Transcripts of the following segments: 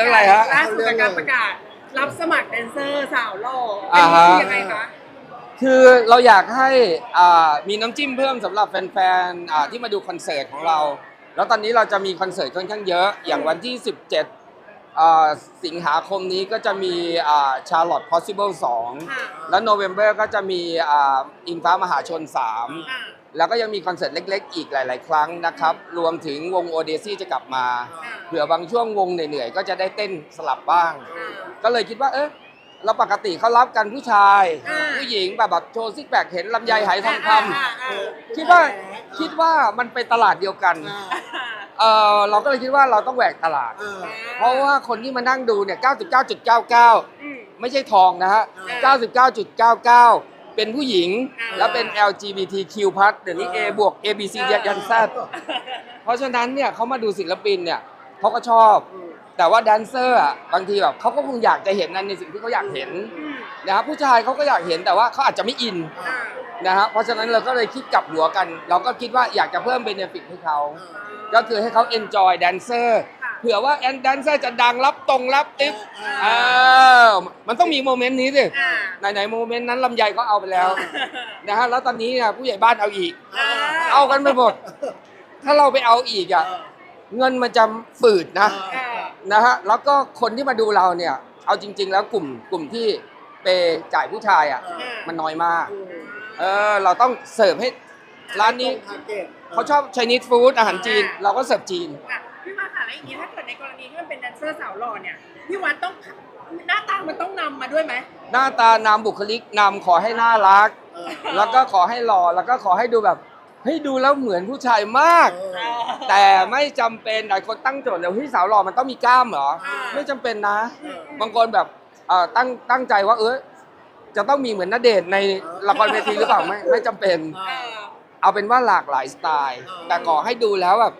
รื่องอะไรฮะ ล่าสุดกับการประกาศ รับสมัครแดนเซอร์สาวหล่ออ่าฮะเป็นยังไงคะคือเราอยากให้อ่ามีน้ำจิ้มเพิ่มสำหรับแฟนๆอ่าที่มาดูคอนเสิร์ตของเรา แล้วตอนนี้เราจะมีคอนเสิร์ตค่อนข้างเยอะ อย่างวันที่ 17อ่าสิงหาคมนี้ก็จะมีชาร์ลอต possible ค่ะ2 แล้วโนเวม ber ก็จะมีอิงฟ้ามหาชน3อ่า แล้วก็ยังมีคอนเสิร์ตเล็ก ๆ อีกหลาย ๆ ครั้งนะครับ รวมถึงวงโอเดซี่จะกลับมาอ่าเผื่อบางช่วงวงเหนื่อยๆ ก็จะได้เต้นสลับบ้างอ่าก็เลยคิดว่า เออเราปกติเขารับกันผู้ชายอ่าผู้หญิงแบบแบบโชว์ซิกแพคเห็นลำไยไหทองคอ่าอ่าอ่าำคิดว่าคิดว่ามันเป็นตลาดเดียวกันเออเราก็เลยคิดว่าเราต้องแหวกตลาด เพราะว่าคนที่มานั่งดูเนี่ย 99.99อืมไม่ใช่ทองนะฮะอ่า99.99 เป็นผู้หญิงอ่าแล้วเป็น LGBTQ+ เดี๋ยวนี้ A บวก A B C ยัน Z เพราะฉะนั้นเนี่ยเขามาดูศิลปินเนี่ยเขาก็ชอบ แต่ว่าแดนเซอร์อะบางทีแบบเขาก็คงอยากจะเห็นนั่นในสิ่งที่เขาอยากเห็นอืมนะครับผู้ชายเขาก็อยากเห็นแต่ว่าเขาอาจจะไม่อินอ่านะฮะเพราะฉะนั้นเราก็เลยคิดกลับหัวกัน เราก็คิดว่าอยากจะเพิ่มเบนฟิตให้เขาก็คือให้เขา enjoy dancer เผื่อว่าแอนแดนเซอร์จะดังรับตรงรับติปเออมันต้องมีโมเมนต์นี้สิอ่าไหนๆโมเมนต์นั้นลำไยก็เอาไปแล้วนะฮะแล้วตอนนี้เนี่ยผู้ใหญ่บ้านเอาอีกอ่าเอากันไปหมด ถ้าเราไปเอาอีกอะเงินมันจะฝืดนะอ่านะฮะแล้วก็คนที่มาดูเราเนี่ย เอาจริง ๆ แล้วกลุ่มกลุ่มที่เปย์จ่ายผู้ชายอะมันน้อยมากเออเราต้องเสิร์ฟให้ร้านนี้เขาชอบ Chinese food อาหารจีน เราก็เสิร์ฟจีนอะพี่ว่าค่ะ แล้วอย่างนี้ถ้าเกิดในกรณีที่มันเป็นแดนเซอร์สาวหล่อเนี่ยพี่วัดต้องหน้าตามันต้องนำมาด้วยไหมหน้าตานามบุคลิกนำขอให้น่ารัก แล้วก็ขอให้หล่อแล้วก็ขอให้ดูแบบเฮ้ยดูแล้วเหมือนผู้ชายมาก แต่ไม่จำเป็นหลายคนตั้งโจทย์เลยเฮ้ยสาวหล่อมันต้องมีกล้ามเหรออ่าไม่จำเป็นนะ บางคนแบบเอ่อตั้งตั้งใจว่าเออจะต้องมีเหมือนนเดชน์ในละครเวทีหรือเปล่าไม่ไม่จำเป็น เออ เอาเป็นว่าหลากหลายสไตล์อ่าแต่ขอให้ดูแล้วแบบ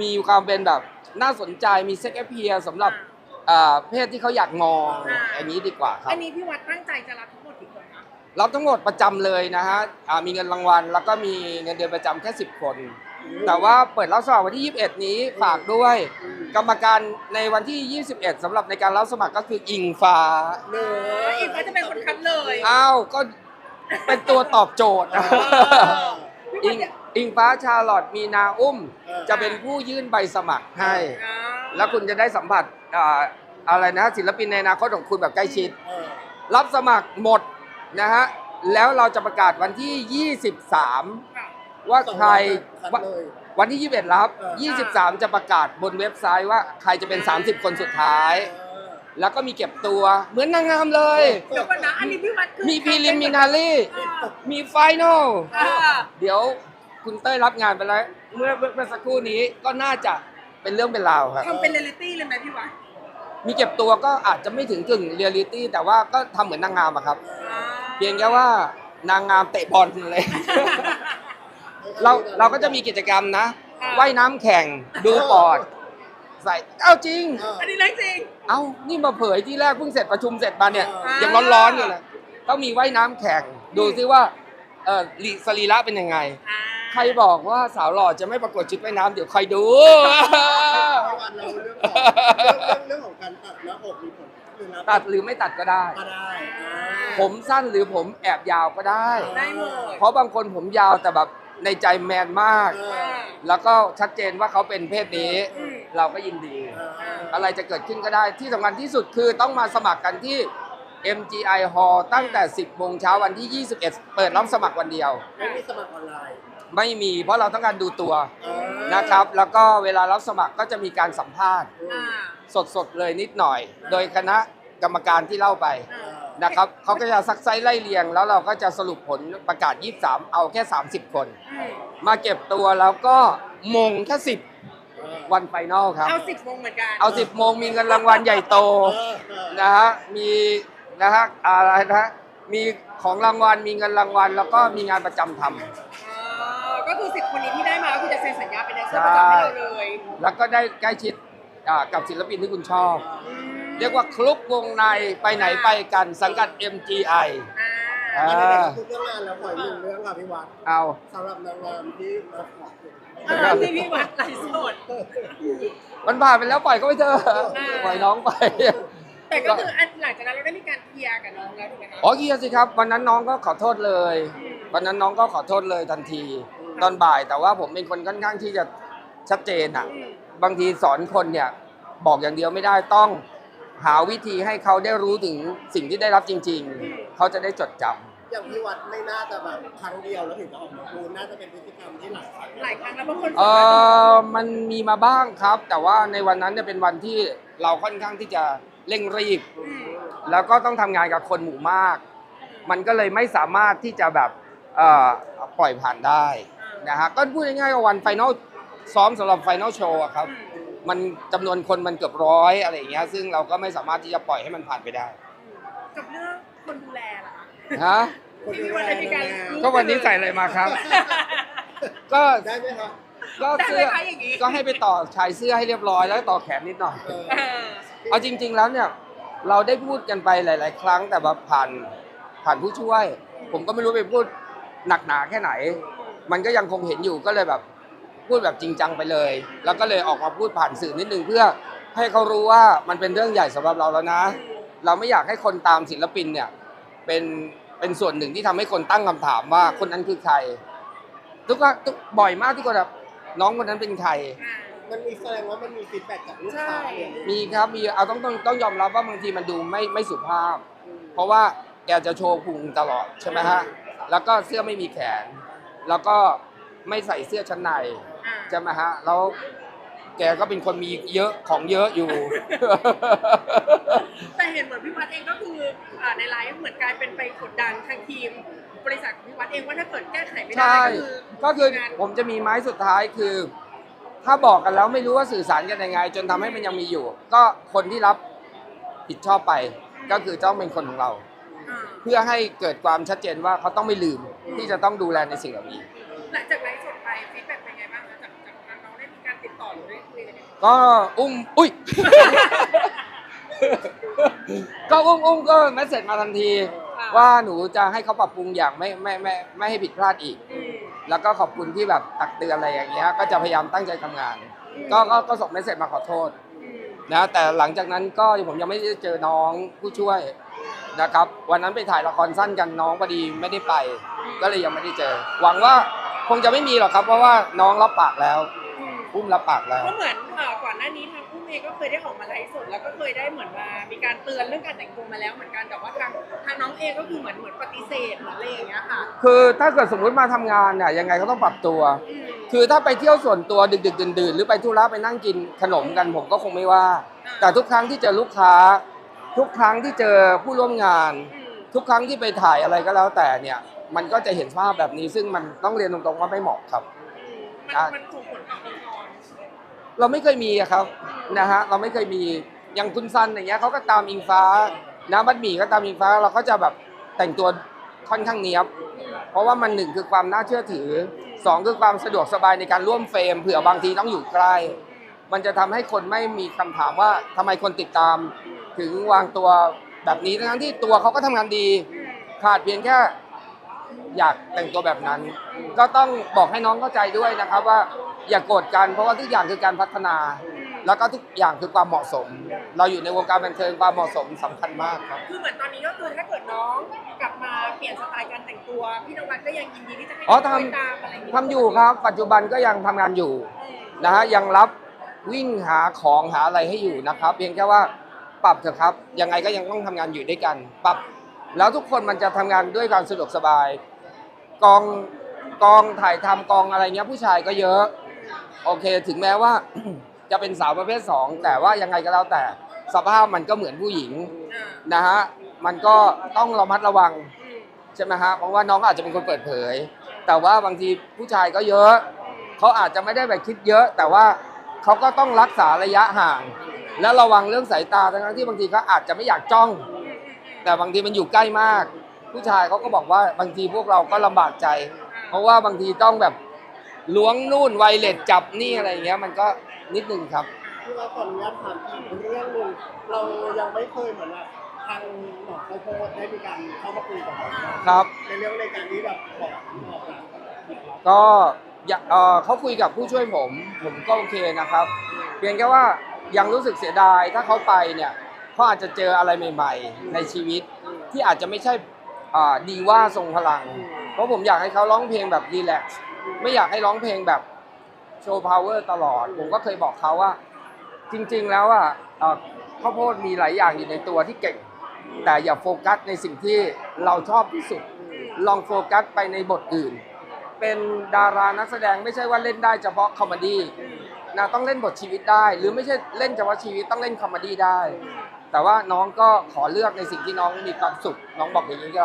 มีความเป็นแบบ น่าสนใจมีเซ็กแอเพียสำหรับเอ่อเพศที่เขาอยากมองอย่างนี้ดีกว่าครับ อันนี้พี่วัดตั้งใจจะรับทั้งหมดกี่คนคะรับทั้งหมดประจำเลยนะฮะอ่ามีเงินรางวัล แล้วก็มีเงินเดือนประจำแค่ 10 คน แต่ว่าเปิดรับสมัครวันที่ 21 นี้ฝากด้วย กรรมการในวันที่ 21สำหรับในการรับสมัครก็คืออิงฟ้า เนเอออีกก็จะเป็นคนคัดเลยอ้าว ก็เป็นตัวตอบโจทย์ เออพี่อิวัดงเนี่ย อิงฟ้าชาลอตมีนาอุ้มเออจะเป็นผู้ยื่นใบสมัครให้อ่าแล้วคุณจะได้สัมผัสอ่าอะไรนะศิลปินในอนาคตของคุณแบบใกล้ชิดเออรับสมัครหมดนะฮะแล้วเราจะประกาศวันที่ 23ค่ะว่าใครคัดว่าเลยวันที่ 21 รับเออ23 จะประกาศบนเว็บไซต์ว่าใครจะเป็น 30 คนสุดท้าย แล้วก็มีเก็บตัวเหมือนนางงามเลยเดี๋ยวก่อนนะอันนี้พี่วัดคือมีพรีลิมินารีอ่ามีไฟนอลอ่าเดี๋ยว คุณเต้ยรับงานไปแล้วเมื่อเมื่อสักครู่นี้ก็น่าจะเป็นเรื่องเป็นราวครับ ทำเป็นเรียลลิตี้เลยไหมพี่วัดมีเก็บตัวก็อาจจะไม่ถึงกึ่งเรียลลิตี้แต่ว่าก็ทำเหมือนนางงามอะครับ อ่าเพียงแค่ว่านางงามเตะบอลเลยเราเราก็จะมีกิจกรรมนะอ่าว่ายน้ำแข่งดูปอด ใส่เอ้าจริงเอออันนี้เรื่องจริง เอ้านี่มาเผยที่แรกเพิ่งเสร็จประชุมเสร็จมาเนี่ยอ่ายั ยังร้อนๆอยู่เลยต้องมีว่ายน้ำแข่งดูซิว่าเออลิสรีระเป็นยังไง อ่า ใครบอกว่าสาวหล่อจะไม่ประกวดชุดว่ายน้ำเดี๋ยวใครดูเอาวันเราเรื่องของเรื่องเรื่องของการตัดหน้าอกมีผลหรือนะตัดหรือไม่ตัดก็ได้ ก็ได้อ่าผมสั้นหรือผมแอบยาวก็ได้ ได้หมด เพราะบางคนผมยาวแต่แบบในใจแมนมาก เออ่าอแล้วก็ชัดเจนว่าเขาเป็นเพศนี้ อืม เราก็ยินดี เอออะไรจะเกิดขึ้นก็ได้ที่สำคัญที่สุดคือต้องมาสมัครกันที่ MGI Hall ตั้งแต่ 10โมงเช้าวันที่ 21 เปิดรับสมัครวันเดียว ไม่มีสมัครออนไลน์ ไม่มีเพราะเราต้องการดูตัวเออนะครับ แล้วก็เวลารับสมัครก็จะมีการสัมภาษณ์อ่าสดๆเลยนิดหน่อย โดยคณะกรรมการที่เล่าไปอ่านะครับเขาก็จะซักไซไล่เรียง แล้วเราก็จะสรุปผลประกาศ 23 เอาแค่ 30 คนอืมมาเก็บตัวแล้วก็มงแค่เออ10 วันไฟนอลครับ เอาสิบโมงเหมือนกัน เอา 10โมงมีเงินรางวัลใหญ่โตเออเออนะฮะมีนะฮะอะไรนะฮะมีของรางวัลมีเงินรางวัล แล้วก็มีงานประจำทำ เป็นแดนเซอร์ประจำให้เราเลยแล้วก็ได้ใกล้ชิดอ่ากับศิลปินที่คุณชอบอืมเรียกว่าคลุกวงในไปไหนไปกันสังกัด MGI อ่าออ่าอันนี้ก็คือเรื่องงานแล้วขออีกหนึ่งเรื่องค่ะพี่วัดเอา สำหรับนางงามที่มาขอเออที่พี่วัดไลฟ์สด มันผ่านไปแล้วปล่อยก็ไปเถอะอ่า ปล่อยน้องไป แต่ก็คืออันหลังจากนั้นเราได้มีการเคลียร์กับน้องแล้วถูกไหมคะอ๋อเคลียร์สิครับ วันนั้นน้องก็ขอโทษเลย วันนั้นน้องก็ขอโทษเลยทันที ตอนบ่าย แต่ว่าผมเป็นคนค่อนข้างที่จะชัดเจนอะอืมบางทีสอนคนเนี่ยบอกอย่างเดียวไม่ได้ต้องหาวิธีให้เขาได้รู้ถึงสิ่งที่ได้รับจริง ๆ เขาจะได้จดจำ อย่างพี่วัดไม่น่าจะแบบครั้งเดียวแล้วถึงจะออกมาพูดน่าจะเป็นพฤติกรรมที่หลายครั้งหลายครั้งแล้วบางคนเออมันมีมาบ้างครับ แต่ว่าในวันนั้นเนี่ยเป็นวันที่เราค่อนข้างที่จะเร่งรีบอืมแล้วก็ต้องทำงานกับคนหมู่มาก มันก็เลยไม่สามารถที่จะแบบเอ่อปล่อยผ่านได้ นะฮะก็พูดง่ายๆว่าวันไฟนอลซ้อมสำหรับไฟนอลโชว์ครับ มันจำนวนคนมันเกือบร้อยอะไรอย่างเงี้ยซึ่งเราก็ไม่สามารถที่จะปล่อยให้มันผ่านไปได้กับเรื่องคนดูแลล่ะคะฮะที่พี่วัดได้มีการก็วันนี้ใส่อะไรมาครับ ก็ได้ไหมคะก็เสื้อได้ไหมคะอย่างงี้ก็ให้ไปต่อชายเสื้อให้เรียบร้อยแล้วต่อแขนนิดหน่อย เออเออเอาจริง ๆ แล้วเนี่ยเราได้พูดกันไปหลาย ๆ ครั้งแต่แบบผ่านผ่านผู้ช่วย ผมก็ไม่รู้ไปพูดหนักหนาแค่ไหน มันก็ยังคงเห็นอยู่ก็เลยแบบพูดแบบจริงจังไปเลย แล้วก็เลยออกมาพูดผ่านสื่อนิดนึงเพื่อให้เขารู้ว่ามันเป็นเรื่องใหญ่สำหรับเราแล้วนะ เราไม่อยากให้คนตามศิลปินเนี่ยเป็นเป็นส่วนหนึ่งที่ทำให้คนตั้งคำถามว่าคนนั้นคือใคร ทุกว่าทุกบ่อยมากที่คนแบบน้องคนนั้นเป็นใครอ่ามันมีแสดงว่ามันมีฟีดแบ็กจากลูกค้าเนี่ยมีครับมีเอาต้องต้องต้องยอมรับว่าบางทีมันดูไม่ไม่สุภาพ เพราะว่าแกจะโชว์พุงตลอดใช่ไหมฮะแล้วก็เสื้อไม่มีแขน แล้วก็ไม่ใส่เสื้อชั้นในอ่าใช่ไหมฮะแล้วแกก็เป็นคนมีเยอะของเยอะอยู่ แต่เห็นเหมือนพี่วัดเองก็คืออ่าในไลฟ์เหมือนกลายเป็นไปกดดันทางทีม บริษัทของพี่วัดเองว่าถ้าเกิดแก้ไขไม่ได้ใช่ก็คือก็คืองานผมจะมีไม้สุดท้ายคือ ถ้าบอกกันแล้วไม่รู้ว่าสื่อสารกันยังไง จนทำให้มันยังมีอยู่ ก็คนที่รับผิดชอบไป ก็คือต้องเป็นคนของเราอ่า เพื่อให้เกิดความชัดเจนว่าเขาต้องไม่ลืมที่จะต้องดูแลในสิ่งเหล่านี้ หลังจากไลฟ์สดไปฟีดแบ็กเป็นไงบ้างคะจากจากทางน้องได้มีการติดต่อหรือได้คุยกันยังไงก็อุ้มอุ้ย ก็อุ้มอุ้มก็เมสเซจมาทันที ว่าหนูจะให้เขาปรับปรุงอย่างไม่ไม่ไม่ไม่ให้ผิดพลาดอีก อืมแล้วก็ขอบคุณที่แบบตักเตือนอะไรอย่างเงี้ยก็จะพยายามตั้งใจทำงาน ก็ก็ก็ส่งเมสเซจมาขอโทษ อืมนะแต่หลังจากนั้นก็ผมยังไม่ได้เจอน้องผู้ช่วย นะครับ วันนั้นไปถ่ายละครสั้นกันน้องพอดีไม่ได้ไป ก็เลยยังไม่ได้เจอ หวังว่าคงจะไม่มีหรอกครับ เพราะว่าน้องรับปากแล้วอืมอุ้มรับปากแล้ว ก็เหมือนเอ่อก่อนหน้านี้ทางอุ้มเองก็เคยได้ออกมาไลฟ์สดแล้วก็เคยได้เหมือนมามีการเตือนเรื่องการแต่งตัวมาแล้วเหมือนกันแต่ว่าทางทางน้องเองก็คือเหมือนเหมือนปฏิเสธเหมือนอะไรอย่างเงี้ยค่ะคือถ้าเกิดสมมุติมาทำงานเนี่ยยังไงก็ต้องปรับตัว อืมคือถ้าไปเที่ยวส่วนตัวดึกดึกดื่นดื่นๆ หรือไปธุระไปนั่งกินขนมกันผมก็คงไม่ว่า แต่ทุกครั้งที่เจอลูกค้า ทุกครั้งที่เจอผู้ร่วมงานอืมทุกครั้งที่ไปถ่ายอะไรก็แล้วแต่เนี่ย มันก็จะเห็นภาพแบบนี้ ซึ่งมันต้องเรียนตรงๆว่าไม่เหมาะครับอืมมันอะมันส่งผลต่อองค์กรเราไม่เคยมีอะครับนะฮะเราไม่เคยมีอย่างคุณซันอย่างเงี้ยเขาก็ตามอิงฟ้านะบัดหมี่ก็ตามอิงฟ้าเราก็จะแบบแต่งตัวค่อนข้างเนี้ยบ เพราะว่ามันหนึ่งคือความน่าเชื่อถือสองคือความสะดวกสบายในการร่วมเฟรมเผื่อบางทีต้องอยู่ใกล้ มันจะทำให้คนไม่มีคำถามว่าทำไมคนติดตาม ถึงวางตัวแบบนี้ทั้งๆที่ตัวเขาก็ทำงานดี ขาดเพียงแค่อยากแต่งตัวแบบนั้น ก็ต้องบอกให้น้องเข้าใจด้วยนะครับว่าอย่ากโกรธกันเพราะว่าทุกอย่างคือการพัฒนา แล้วก็ทุกอย่างคือความเหมาะสม เราอยู่ในวงการบันเทิงความเหมาะสมสำคัญมากครับคือเหมือนตอนนี้ก็คือถ้าเกิดน้องกลับมาเปลี่ยนสไตล์การแต่งตัวพี่นวัดก็ยังยินดีที่จะให้อ๋อน้งทำตามอะไรอย่างเงี้ทำอยู่ครับ ปัจจุบันก็ยังทำงานอยู่อืมนะฮะยังรับวิ่งหาของหาอะไรให้อยู่นะครับ เพียงแค่ว่า ปรับเถอะครับ ยังไงก็ยังต้องทำงานอยู่ด้วยกัน ปรับ แล้วทุกคนมันจะทำงานด้วยความสะดวกสบาย กองกองถ่ายทำกองอะไรเงี้ยผู้ชายก็เยอะ โอเค ถึงแม้ว่าจะเป็นสาวประเภทสองแต่ว่ายังไงก็แล้วแต่สภาพมันก็เหมือนผู้หญิงนะฮะมันก็ต้องระมัดระวังใช่ไหมฮะเพราะว่าน้องอาจจะเป็นคนเปิดเผย แต่ว่าบางทีผู้ชายก็เยอะ เขาอาจจะไม่ได้แบบคิดเยอะ แต่ว่าเขาก็ต้องรักษาระยะห่าง และระวังเรื่องสายตาทั้งๆที่บางทีเขาอาจจะไม่อยากจ้อง แต่บางทีมันอยู่ใกล้มาก ผู้ชายเขาก็บอกว่าบางทีพวกเราก็ลำบากใจ เพราะว่าบางทีต้องแบบล้วงนู่นไวเลสจับนี่อะไรอย่างเงี้ยมันก็นิดนึงครับ คือเราขออนุญาตถามอีกเรื่องหนึ่งเรายังไม่เคยเหมือนอะททางหมอข้าวโพดได้มีการเข้ามาคุยกับเราครับ ในเรื่องในการที่แบบบอกบอกเราก็อยากเอ่อเขาคุยกับผู้ช่วยผม ผมก็โอเคนะครับ เพียงแค่ว่า ยังรู้สึกเสียดายถ้าเขาไปเนี่ยเขาอาจจะเจออะไรใหม่ ๆ ในชีวิตที่อาจจะไม่ใช่ดีว่าทรงพลัง เพราะผมอยากให้เขาร้องเพลงแบบรีแลกซ์ไม่อยากให้ร้องเพลงแบบโชว์พาวเวอร์ตลอด ผมก็เคยบอกเขาว่า จริง ๆ แล้วอะเข้าวโพดมีหลายอย่างอยู่ในตัวที่เก่ง แต่อย่าโฟกัสในสิ่งที่เราชอบที่สุด ลองโฟกัสไปในบทอื่น เป็นดารานักแสดงไม่ใช่ว่าเล่นได้เฉพาะคอมเมดี้ นะต้องเล่นบทชีวิตได้ หรือไม่ใช่เล่นเฉพาะชีวิตต้องเล่นคอมเมดี้ได้ แต่ว่าน้องก็ขอเลือกในสิ่งที่น้องมีความสุข น้องบอกอย่างนี้ก็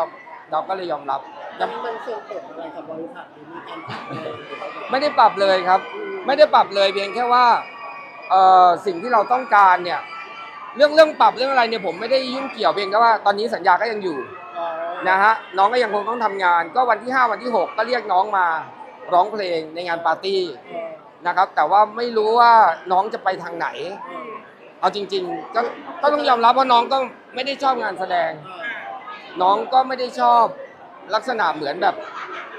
เราก็เลยยอมรับแล้วมันส่งผลอะไรกับบริษัทหรือมีการปรับอะไรหรือเปล่าไม่ได้ปรับเลยครับ ไม่ได้ปรับเลยเพียงแค่ว่าเอ่อสิ่งที่เราต้องการเนี่ย เรื่องเรื่องปรับเรื่องอะไรเนี่ยผมไม่ได้ยุ่งเกี่ยวเพียงแค่ว่าตอนนี้สัญญาก็ยังอยู่อ๋อนะฮะน้องก็ยังคงต้องทำงาน ก็วันที่ 5 วันที่ 6 ก็เรียกน้องมาร้องเพลงในงานปาร์ตี้เออ นะครับ แต่ว่าไม่รู้ว่าน้องจะไปทางไหน เอาจริง ๆ ก็ก็ต้องยอมรับว่าน้องก็ไม่ได้ชอบงานแสดง น้องก็ไม่ได้ชอบลักษณะเหมือนแบบ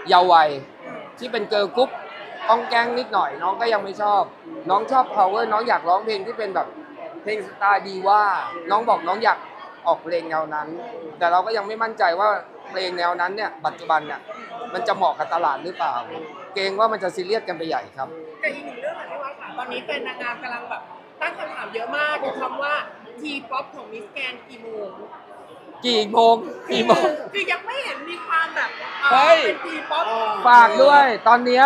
เยาว์วัยที่เป็นเกิร์ลกรุ๊ปต้องแกล้งนิดหน่อย น้องก็ยังไม่ชอบ น้องชอบ power น้องอยากร้องเพลงที่เป็นแบบเพลงสไตล์ดีว่า น้องบอกน้องอยากออกเพลงแนวนั้น แต่เราก็ยังไม่มั่นใจว่า ลงแนวนั้นเนี่ยปัจจุบันเนี่ยมันจะเหมาะกับตลาดหรือเปล่า เกรงว่ามันจะซีเรียสกันไปใหญ่ครับ แต่อีกหนึ่งเรื่องค่ะที่ว่าค่ะตอนนี้เป็นนางงามกำลังแบบตั้งคำถามเยอะมากกับคำว่าทีป๊อปของมิสแกนกี่โมงกี่โมงกี่โมง คือยังไม่เห็นมีความแบบอ่าเฮ้ย เป็นทีป๊อปเออฝากด้วย ตอนเนี้ย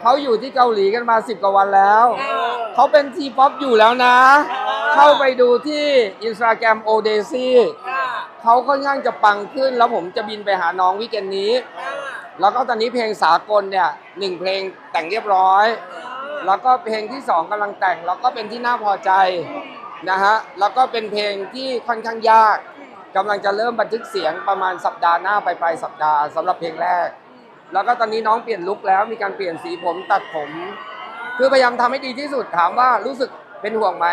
เขาอยู่ที่เกาหลีกันมา10กว่าวันแล้ว เออ เขาเป็นทีป๊อปอยู่แล้วนะอเข้าไปดูที่อินสตาแกรมโอเดซี่อ่า เขาค่อนข้างจะปังขึ้น แล้วผมจะบินไปหาน้องวิกเกนนี้ แล้วก็ตอนนี้เพลงสากลเนี่ยหนึ่งเพลงแต่งเรียบร้อย แล้วก็เพลงที่สองกำลังแต่ง แล้วก็เป็นที่น่าพอใจนะฮะแล้วก็เป็นเพลงที่ค่อนข้างยากกำลังจะเริ่มบันทึกเสียงประมาณสัปดาห์หน้าไปปลายสัปดาห์สำหรับเพลงแรก แล้วก็ตอนนี้น้องเปลี่ยนลุคแล้วมีการเปลี่ยนสีผมตัดผม คือพยายามทำให้ดีที่สุดถามว่ารู้สึกเป็นห่วงไหม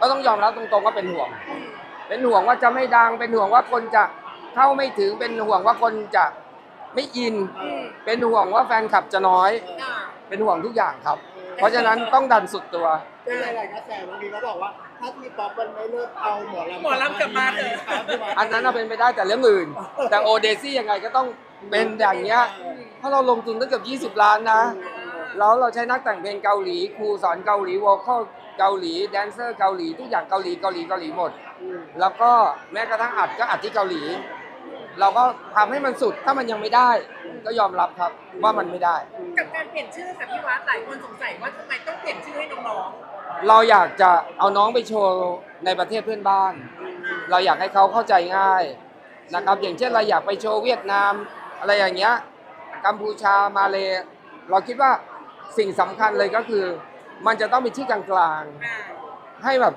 ก็ต้องยอมรับตรงๆว่าเป็นห่วง เป็นห่วงว่าจะไม่ดัง เป็นห่วงว่าคนจะเข้าไม่ถึง เป็นห่วงว่าคนจะไม่อินอืมเป็นห่วงว่าแฟนคลับจะน้อยอ่าเป็นห่วงทุกอย่างครับ เพราะฉะนั้นต้องดันสุดตัว เป็นอะไรๆก็แซวบางทีเขาบอกว่า ถ้าทีป๊อปมันไม่เลิกเอาหมอลำหมอลำกลับมาเถอะครับพี่บยอันนั้นน่ะเป็นไปได้แต่เรื่องอื่น แต่โอเดซี่ยังไงก็ต้องเป็นอย่างเงี้ยเพราะเราลงทุนตั้งเกือบ 20 ล้านนะ แล้วเราใช้นักแต่งเพลงเกาหลี ครูสอนเกาหลีวอลคอล เกาหลีแดนเซอร์เกาหลีทุกอย่างเกาหลีเกาหลีเกาหลีหมดอืมแล้วก็แม้กระทั่งอัดก็อัดที่เกาหลี เราก็ทำให้มันสุดถ้ามันยังไม่ได้ ก็ยอมรับครับว่ามันไม่ได้ กับการเปลี่ยนชื่อค่ะพี่วัดหลายคนสงสัยว่าทำไมต้องเปลี่ยนชื่อให้น้องเราอยากจะเอาน้องไปโชว์ในประเทศเพื่อนบ้าน เราอยากให้เขาเข้าใจง่ายนะครับ อย่างเช่นเราอยากไปโชว์เวียดนาม อะไรอย่างเงี้ยกัมพูชามาเลเราคิดว่าสิ่งสำคัญเลยก็คือ มันจะต้องมีชื่อกลางๆอ่าๆให้แบบ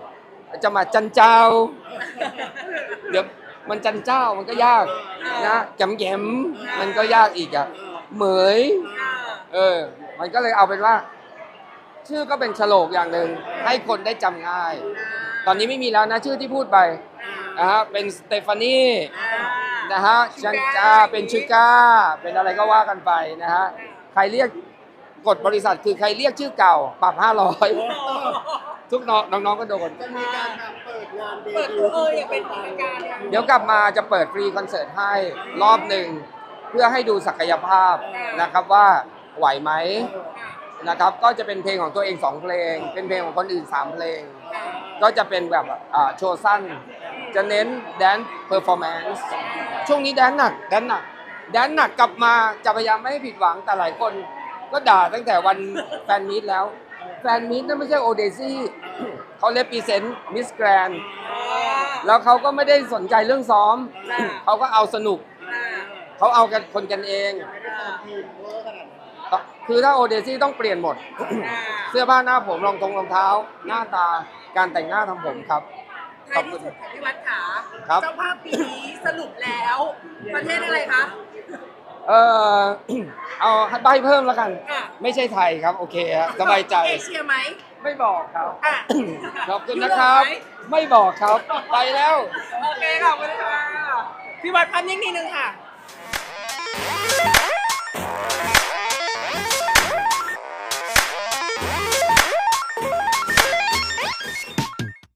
จะมาจันเจ้า เดี๋ยวมันจันเจ้ามันก็ยากนะแกมแกมๆมันก็ยากอีกอะเหมยอ่าเออ มันก็เลยเอาเป็นว่า ชื่อก็เป็นฉลกอย่างหนึ่งให้คนได้จำง่าย ตอนนี้ไม่มีแล้วนะชื่อที่พูดไปอ่านะฮะเป็นสเตฟานีอ่านะฮะชังจาเป็นชูก้าเป็นอะไรก็ว่ากันไปนะฮะใครเรียก กฎบริษัทคือใครเรียกชื่อเก่าปรับ500ทุกน้องน้องๆก็โดน จะมีการแบบเปิดงานเดเปิดบิตัววต์เอออย่างเป็นทางการเนี่ยเดี๋ยวกลับมาจะเปิดฟรีคอนเสิร์ตให้รอบหนึ่ง เพื่อให้ดูศักยภาพนะครับว่าไหวไหมอ่านะครับก็จะเป็นเพลงของตัวเอง2เพลง เป็นเพลงของคนอื่น3เพลงอ่าก็จะเป็นแบบอ่าโชว์สั้น จะเน้นแดนเพอร์ฟอร์แมนซ์ช่วงนี้แดนหนักแดนหนักแดนหนักกลับมาจะพยายามไม่ให้ผิดหวังแต่หลายคน ก็ด่าตั้งแต่วันแฟนมีตแล้ว แฟนมีตนั่นไม่ใช่โอเดซี่เขาเลปีเซนต์มิสแกรนอ่าแล้วเขาก็ไม่ได้สนใจเรื่องซ้อมอ่าเขาก็เอาสนุกอ่าเขาเอากันคนกันเองไม่ได้ตามทีมเวอร์ขนาดนั้นคือถ้าโอเดซี่ต้องเปลี่ยนหมดอ่าเสื้อผ้าหน้าผมรองทงรองเท้า หน้าตาการแต่งหน้าทำผมครับท้ายที่สุดค่ะพี่วัดขาครับเจ้าภาพปีนี้สรุปแล้ว ประเทศอะไรคะ เออ เอาให้ใบเพิ่มแล้วกันอะ ไม่ใช่ไทยครับโอเคฮะสบายใจ เอเชียไหมไม่บอกครับ อะ ขอบคุณนะครับ ยุโไหม ไม่บอกครับ ไปแล้ว โอเคขอบคุณค่ะพี่วัดภาพนิ่งนิดนึงค่ะ